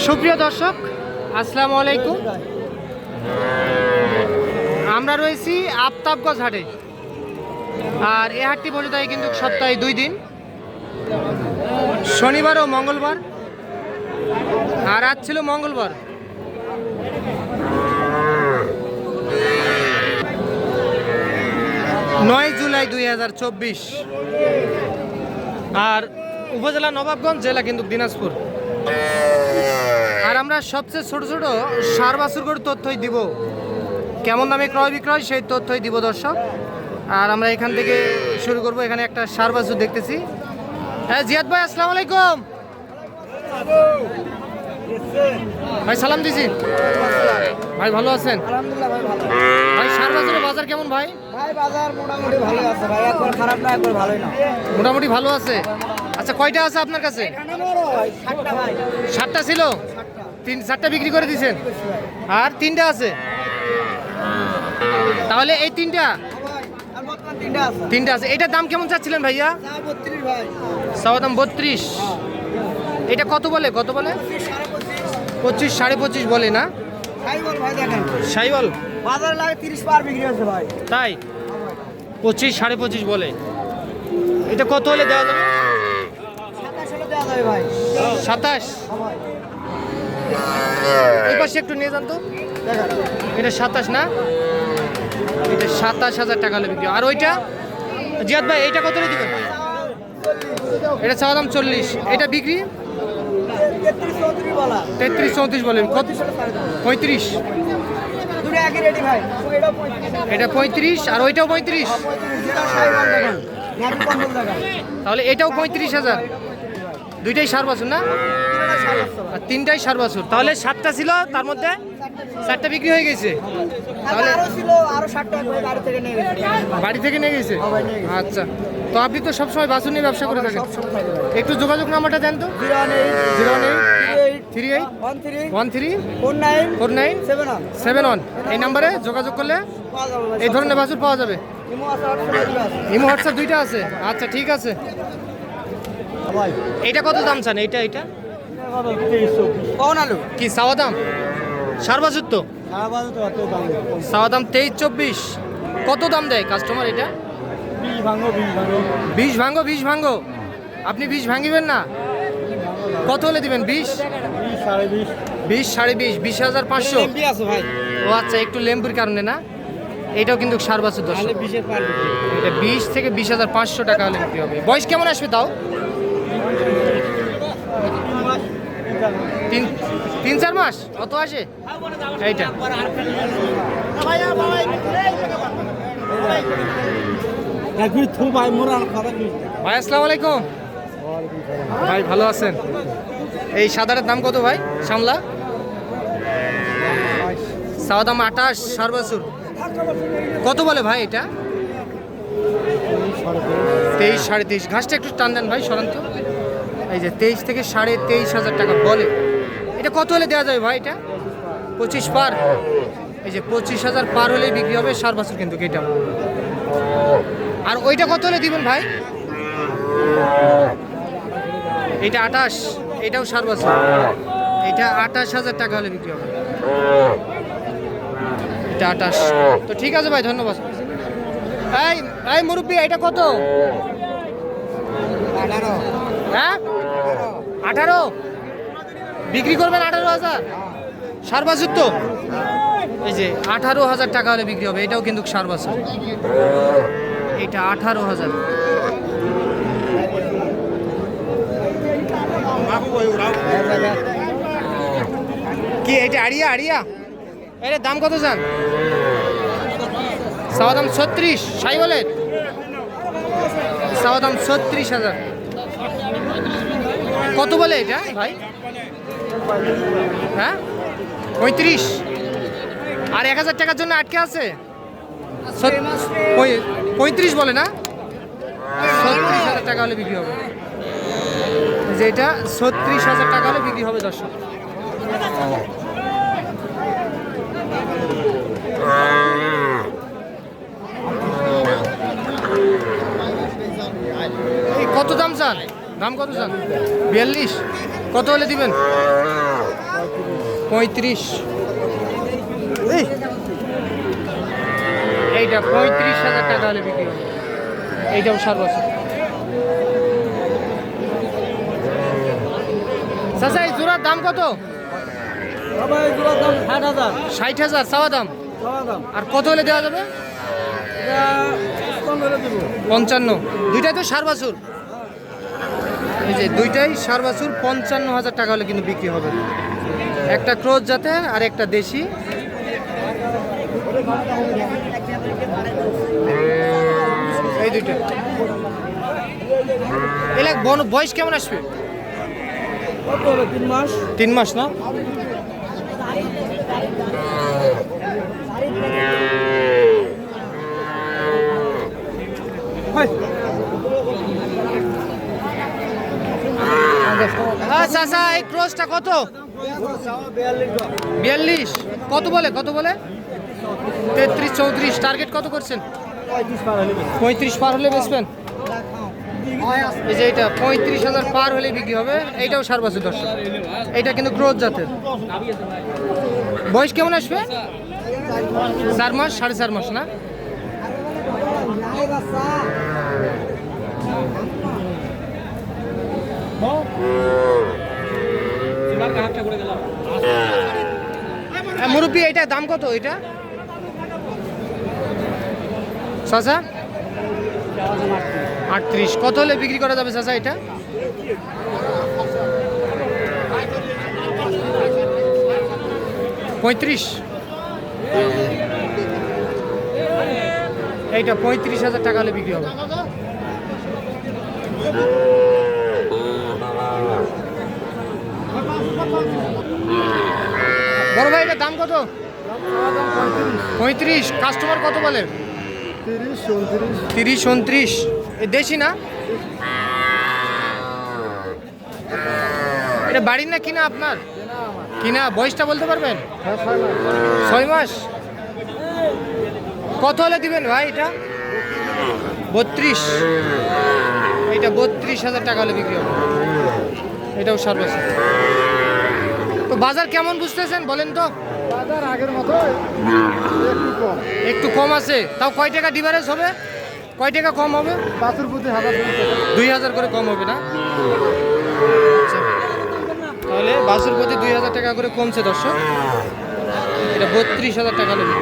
সুপ্রিয় দর্শক, আসসালামু আলাইকুম। আমরা রয়েছি আফতাবগঞ্জ হাটে। আর এ হাটটি বলে দেয় কিন্তু সপ্তাহে দুই দিন। শনিবার ও মঙ্গলবার। আর আজ ছিল মঙ্গলবার। নয় জুলাই দুই হাজার চব্বিশ। আর উপজেলা নবাবগঞ্জ, জেলা কিন্তু দিনাজপুর। আমরা সবচেয়ে ছোট ছোট সার বাছুরগুলোর তথ্যই দিব। কেমন দামে ক্রয় বিক্রয় সেই তথ্যই দিব দর্শক। আর আমরা এখান থেকে শুরু করব এখানে একটা সার বাছুর দেখতেছি। হ্যাঁ জিয়াদ ভাই আসসালামু আলাইকুম। ভাই সালাম দিছি। ভাই ভালো আছেন? ভাই সার বাছুরের বাজার কেমন ভাই? ভাই বাজার মোটামুটি ভালো আছে ভাই। একবার খারাপ না একবার ভালোই না। মোটামুটি ভালো আছে। আচ্ছা কয়টা আছে আপনার কাছে? সাতটা ছিল? তিন চারটা বিক্রি করে দিয়েছেন আর তিনটা আছে? তাহলে এই তিনটা? তিনটা আছে। এটার দাম কেমন চাচ্ছিলেন ভাইয়া? সাওয়া দাম বত্রিশ। এটা কত বলে? কত বলে? পঁচিশ, সাড়ে পঁচিশ বলে না? সাইবল বাজারে লাগে তিরিশ পার বিক্রি ভাই তাই? পঁচিশ, সাড়ে পঁচিশ বলে। এটা কত হলে দেওয়া যাবে? সাতাশ হলে দেওয়া যাবে ভাই সাতাশ হ্যাঁ ভাই পাশে একটু নিয়ে যান তো। এটা সাতাশ না? এটা সাতাশ হাজার টাকা হলে বিক্রি আর ওইটা? জিয়াদ ভাই, এইটা কত দিবেন? এটা চাওয়া দাম চল্লিশ। এটা বিক্রি? তেত্রিশ চৌত্রিশ বলেন। কত? পঁয়ত্রিশ। এটা পঁয়ত্রিশ আর ওইটাও পঁয়ত্রিশ। তাহলে এটাও পঁয়ত্রিশ হাজার। দুইটাই সার বছর না? আর তিনটাই সার বছর। তাহলে সাতটা ছিল তার মধ্যে চারটা বিক্রি হয়ে গেছে। তাহলে বাড়ি থেকে নিয়ে গেছে। হ্যাঁ নিয়ে গেছে। আচ্ছা। তো আপনি তো সবসময় বাছুর নিয়ে ব্যবসা করে থাকেন। একটু যোগাযোগ নাম্বারটা দেন তো। Zero three eight one three one three four nine four nine seven one. Seven one. এই নাম্বারে যোগাযোগ করলে এই ধরনের বাছুর পাওয়া যাবে। ইমো হোয়াটসঅ্যাপ দুইটা আছে। আচ্ছা ঠিক আছে। এটা কত দাম চান? এইটা এইটা? কখন আলু? কি সাওয়া দাম? সার বাছুর তো সাওয়া দাম। তেইশ চব্বিশ। কত দাম দেয় কাস্টমার এটা? বিষ ভাঙ্গো বিষ ভাঙ্গো আপনি বিষ ভাঙিবেন না? কত হলে দিবেন বিশ? বিশ সাড়ে বিশ। বিশ হাজার পাঁচশো। ভাই। ও আচ্ছা একটু লেম্বুর কারণে না? এটাও কিন্তু সার বাছুর দশ। এটা বিশ থেকে বিশ হাজার পাঁচশো টাকা হলে হবে। বয়স কেমন আসবে তাও? তিন তিন চার মাস? অত আসে? এইটা। ভাই মোরা ভাই আসসালামু আলাইকুম। ভাই ভালো আছেন? এই সাদাটার দাম কত ভাই সামলা সাওয়া দাম আঠাশ সার বাছুর কত বলে ভাই এটা? তেইশ সাড়ে তেইশ। ঘাসটা একটু টান দেন ভাই সরান্ত এই যে তেইশ থেকে সাড়ে তেইশ হাজার টাকা বলে। এটা কত হলে দেওয়া যাবে ভাই এটা? পঁচিশ পার? এই যে পঁচিশ হাজার পার হলেই বিক্রি হবে সার বছর কিন্তু এটা আর ওইটা কত হলে দিবেন ভাই? এটা আঠাশ এটাও সার বছর। এটা আঠাশ হাজার টাকা হলে বিক্রি হবে। এটা আঠাশ। তো ঠিক আছে ভাই ধন্যবাদ। এই এই মুরব্বী এটা কত? হ্যাঁ? আঠারো। বিক্রি করবেন আঠারো হাজার? সার বাছুর তো এই যে, আঠারো হাজার টাকা হলে বিক্রি হবে, এটাও কিন্তু সার বাছুর এটা আঠারো হাজার। কি, এটা আড়িয়া আড়িয়া? এটা দাম কত যান সাওয়া দাম ছত্রিশ, সাই বলেন? সাওয়া দাম ছত্রিশ হাজার। কত বলে এটা, ভাই? হ্যাঁ? পঁয়ত্রিশ। আর এক হাজার টাকার জন্য আটকে আছে? পঁয়ত্রিশ বলে না? ছত্রিশ হাজার টাকা হলে বিক্রি হবে। যেটা ছত্রিশ হাজার টাকা হলে বিক্রি হবে দর্শক এই কত দাম কত চান বিয়াল্লিশ। কত হলে দিবেন? পঁয়ত্রিশ। এইটা পঁয়ত্রিশ হাজার টাকা হলে বিক্রি হবে। এইটাও সার বছর চাচা এই জোড়ার দাম কত? ষাট হাজার। চাওয়া দাম? আর কত হলে দেওয়া যাবে? পঞ্চান্ন। দুইটাই তো সার বাছুর। এই যে দুইটাই সার বাছুর পঞ্চান্ন হাজার টাকা হলে কিন্তু বিক্রি হবে। একটা ক্রোজ জাতের আর একটা দেশি। এই দুইটা। এলাক বন বয়স কেমন আসবে? তিন মাস। তিন মাস না আচ্ছা আচ্ছা এই কত? বিয়াল্লিশ। কত বলে কত বলে? তেত্রিশ চৌত্রিশ। টার্গেট কত করছেন? পঁয়ত্রিশ পার হলে বেচবেন। এই যে এটা পঁয়ত্রিশ হাজার পার হলে বিক্রি হবে। এইটাও সার বছর দর্শক। এইটা কিন্তু গ্রোথ জাতের। বয়স কেমন আসবে? চার মাস সাড়ে চার মাস না? হ্যাঁ, মুরব্বী, এটা দাম কত এটা? চাচা? আটত্রিশ। কত হলে বিক্রি করা যাবে চাচা এটা? পঁয়ত্রিশ। এইটা পঁয়ত্রিশ হাজার টাকা হলে বিক্রি হবে। বড় ভাই এটার দাম কত? পঁয়ত্রিশ। কাস্টমার কত বলে? তিরিশ উনত্রিশ। এ দেশি না? এটা বাড়ির না কিনা আপনার? কিনা? বয়সটা বলতে পারবেন? ছয় মাস। কত হলে দিবেন ভাই এটা? বত্রিশ। এটা বত্রিশ হাজার টাকা হলে বিক্রি হবে। এটাও সর্বোচ্চ তো বাজার কেমন বুঝতেছেন বলেন তো? বাজার আগের মতো একটু কম আছে। তাও কয় টাকা ডিভারেজ হবে? কয় টাকা কম হবে? বাছুর প্রতি হাজার দুই হাজার করে কম হবে না? আচ্ছা। তাহলে বাসের প্রতি দুই হাজার টাকা করে কমছে দর্শক। এটা বত্রিশ হাজার টাকা নেবে।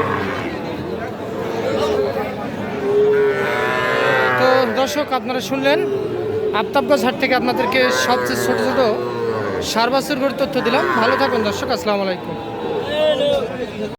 তো দর্শক আপনারা শুনলেন আফতাবগঞ্জ হাট থেকে আপনাদেরকে সবচেয়ে ছোট ছোট সারবাসুর গুরুত্ব তথ্য দিলাম। ভালো থাকুন দর্শক আসসালামু আলাইকুম।